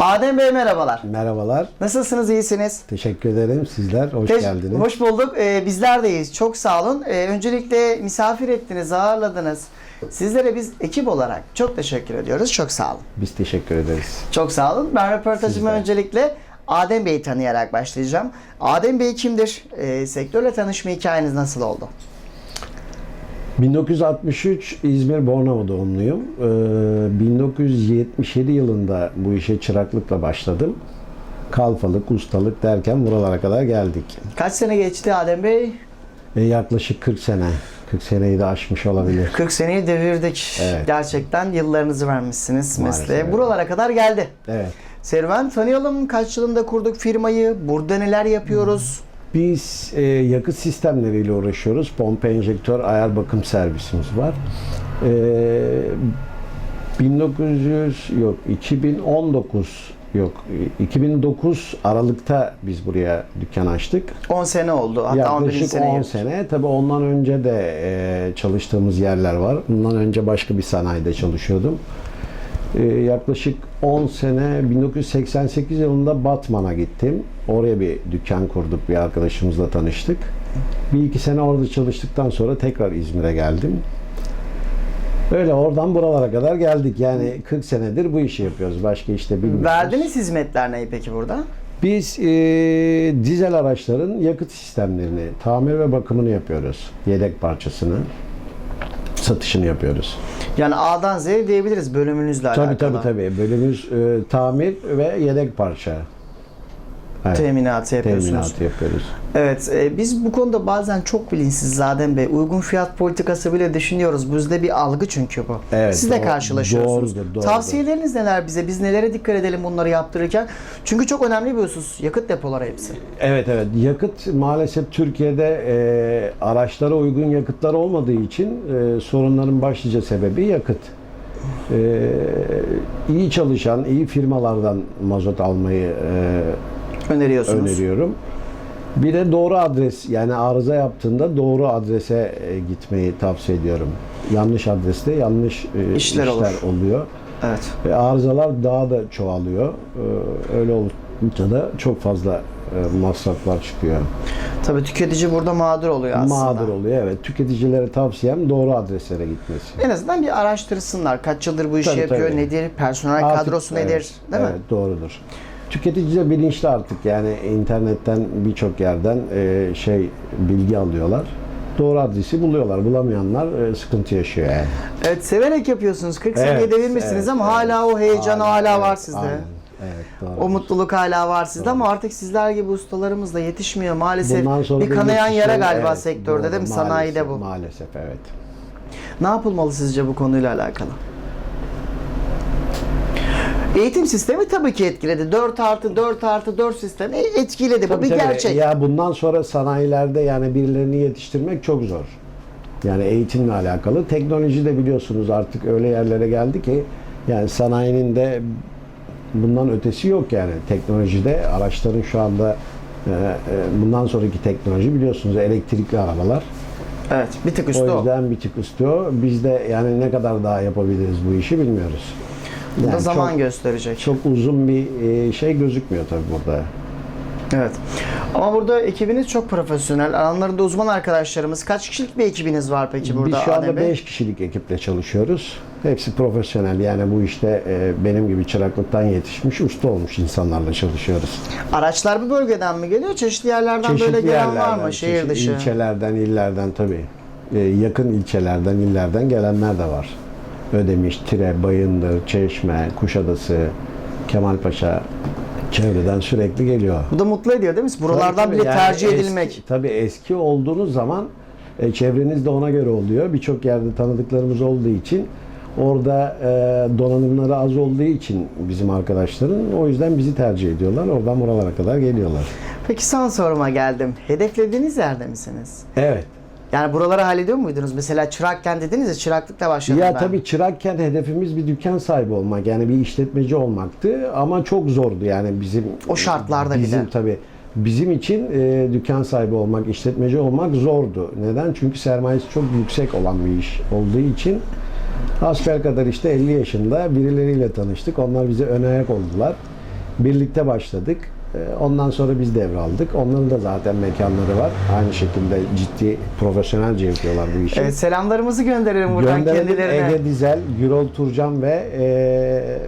Adem Bey merhabalar. Merhabalar. Nasılsınız, iyisiniz? Teşekkür ederim. Sizler hoş Te- geldiniz. Hoş bulduk. Ee, bizler deyiz. Çok sağ olun. Ee, öncelikle misafir ettiniz, ağırladınız. Sizlere biz ekip olarak çok teşekkür ediyoruz. Çok sağ olun. Biz teşekkür ederiz. Çok sağ olun. Ben röportajıma Siz de. öncelikle Adem Bey'i tanıyarak başlayacağım. Adem Bey kimdir? Ee, sektörle tanışma hikayeniz nasıl oldu? 1963 İzmir Bornova doğumluyum. Ee, 1977 yılında bu işe çıraklıkla başladım. Kalfalık, ustalık derken buralara kadar geldik. Kaç sene geçti Adem Bey? Ee, yaklaşık 40 sene. 40 seneyi de aşmış olabilir. 40 seneyi devirdik. Evet. Gerçekten yıllarınızı vermişsiniz Maalesef, mesleğe. evet. Buralara kadar geldi. Evet. Serüven tanıyalım. Kaç yılında kurduk firmayı? Burada neler yapıyoruz? Biz e, yakıt sistemleriyle uğraşıyoruz. Pompa enjektör ayar bakım servisimiz var. E, 1900 yok 2019 yok 2009 Aralık'ta biz buraya dükkan açtık. 10 sene oldu. Hatta 11. Yaklaşık sene 10 giriyor. sene. Tabii ondan önce de e, çalıştığımız yerler var. Bundan önce başka bir sanayide çalışıyordum. E, yaklaşık 10 sene 1988 yılında Batman'a gittim. Oraya bir dükkan kurduk. Bir arkadaşımızla tanıştık. Bir iki sene orada çalıştıktan sonra tekrar İzmir'e geldim. Öyle oradan buralara kadar geldik. Yani 40 senedir bu işi yapıyoruz. Başka işte bilmiyoruz. Verdiğiniz hizmetler ne peki burada? Biz e, dizel araçların yakıt sistemlerini, tamir ve bakımını yapıyoruz. Yedek parçasını, satışını yapıyoruz. Yani A'dan Z'ye diyebiliriz bölümünüzle Tabii alakalı. tabii tabii. Bölümümüz e, tamir ve yedek parça. Evet, Teminatı yapıyorsunuz. teminatı yapıyoruz. Evet, e, biz bu konuda bazen çok bilinçsiz Zadem Bey. Uygun fiyat politikası bile düşünüyoruz. Bizde bir algı çünkü bu. Evet, Siz de doğru- karşılaşıyorsunuz. doğrudur, doğrudur. Tavsiyeleriniz neler bize? Biz nelere dikkat edelim bunları yaptırırken? Çünkü çok önemli bir husus. Yakıt depoları hepsi. Evet evet. Yakıt maalesef Türkiye'de e, araçlara uygun yakıtlar olmadığı için e, sorunların başlıca sebebi yakıt. E, iyi çalışan, iyi firmalardan mazot almayı e, Öneriyorsunuz. öneriyorum. Bir de doğru adres yani arıza yaptığında doğru adrese e, gitmeyi tavsiye ediyorum. Yanlış adreste yanlış e, İşler işler, olur. oluyor. Evet. Ve arızalar daha da çoğalıyor. E, öyle olunca da çok fazla masraflar çıkıyor. Tabii tüketici burada mağdur oluyor aslında. Mağdur oluyor evet. Tüketicilere tavsiyem doğru adreslere gitmesi. En azından bir araştırsınlar. Kaç yıldır bu işi Tabii, yapıyor, tabii. nedir, personel Artık- kadrosu evet, nedir, değil mi? evet, doğrudur. Tüketici de bilinçli artık yani internetten birçok yerden e, şey bilgi alıyorlar. Doğru adresi buluyorlar. Bulamayanlar e, sıkıntı yaşıyor yani. Evet, severek yapıyorsunuz. 40 seneye Evet, devirmişsiniz evet, ama evet. hala o heyecan hala, evet, var sizde. aynen. Evet, doğru. O mutluluk hala var sizde ama artık sizler gibi ustalarımız da yetişmiyor maalesef. Bir kanayan yara galiba evet, sektörde doğru, değil mi? maalesef, Sanayide bu. Maalesef evet. Ne yapılmalı sizce bu konuyla alakalı? Eğitim sistemi tabii ki etkiledi. 4 artı 4 artı 4 sistemi etkiledi. bu Tabii, bir tabii. gerçek. Ya bundan sonra sanayilerde yani birilerini yetiştirmek çok zor. Yani eğitimle alakalı. Teknoloji de biliyorsunuz artık öyle yerlere geldi ki yani sanayinin de bundan ötesi yok yani. Teknolojide araçların şu anda e, e, bundan sonraki teknoloji biliyorsunuz elektrikli arabalar. Evet, bir tık üstü o o. yüzden bir tık istiyor. Biz de yani ne kadar daha yapabiliriz bu işi bilmiyoruz. Bu da Yani zaman çok, gösterecek. çok uzun bir e, şey gözükmüyor tabii burada. Evet. Ama burada ekibiniz çok profesyonel. Alanlarında uzman arkadaşlarımız. Kaç kişilik bir ekibiniz var peki burada? Biz şu anda Adem Bey? 5 kişilik ekiple çalışıyoruz. Hepsi profesyonel. Yani bu işte e, benim gibi çıraklıktan yetişmiş, usta olmuş insanlarla çalışıyoruz. Araçlar bu bölgeden mi geliyor? Çeşitli yerlerden böyle gelen var mı? Şehir çeşitli dışı. ilçelerden, illerden tabii. E, yakın ilçelerden, illerden gelenler de var. Ödemiş, Tire, Bayındır, Çeşme, Kuşadası, Kemalpaşa çevreden sürekli geliyor. Bu da mutlu ediyor değil mi? Buralardan Tabii, tabii. bile Yani tercih eski- edilmek. Tabii eski olduğunuz zaman e, çevreniz de ona göre oluyor. Birçok yerde tanıdıklarımız olduğu için orada e, donanımları az olduğu için bizim arkadaşların o yüzden bizi tercih ediyorlar. Oradan buralara kadar geliyorlar. Peki son soruma geldim. Hedeflediğiniz yerde misiniz? Evet. Yani buraları hallediyor muydunuz? Mesela çırakken dediniz ya çıraklıkla başladım Ya ben. tabii çırakken hedefimiz bir dükkan sahibi olmak yani bir işletmeci olmaktı ama çok zordu yani bizim O şartlarda bizim de. tabii bizim için e, dükkan sahibi olmak, işletmeci olmak zordu. Neden? Çünkü sermayesi çok yüksek olan bir iş olduğu için Hasbel kadar işte 50 yaşında birileriyle tanıştık. Onlar bize ön ayak oldular. Birlikte başladık. E, Ondan sonra biz devraldık. Onların da zaten mekanları var. Aynı şekilde ciddi profesyonelce yapıyorlar bu işi. Evet, selamlarımızı gönderelim buradan Gönderelim kendilerine. Ege Dizel, Gürol Turcan ve e,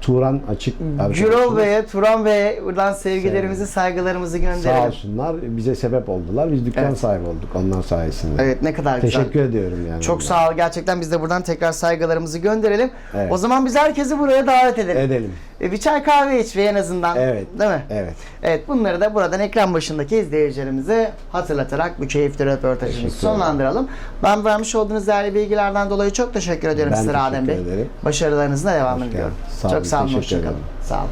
Turan Açık Gürol. Bey'e, Turan Bey'e buradan sevgilerimizi, saygılarımızı Sağ gönderelim. olsunlar bize sebep oldular. Biz dükkan Evet. sahibi olduk onlar sayesinde. Evet ne kadar güzel. Teşekkür ediyorum yani. Çok sağ ol. Gerçekten biz de buradan tekrar saygılarımızı gönderelim. Evet. O zaman biz herkesi buraya davet edelim. Edelim. E, bir çay kahve iç ve en azından. Evet. Değil mi? Evet. Evet bunları da buradan ekran başındaki izleyicilerimize hatırlatarak bu keyifli röportajımızı Teşekkür sonlandıralım. Ben vermiş olduğunuz değerli bilgilerden dolayı çok teşekkür ediyorum Ben size Adem Bey. teşekkür ederim. Hoş diliyorum. geldin. Sağ çok olun, sağ olun. Sağ olun.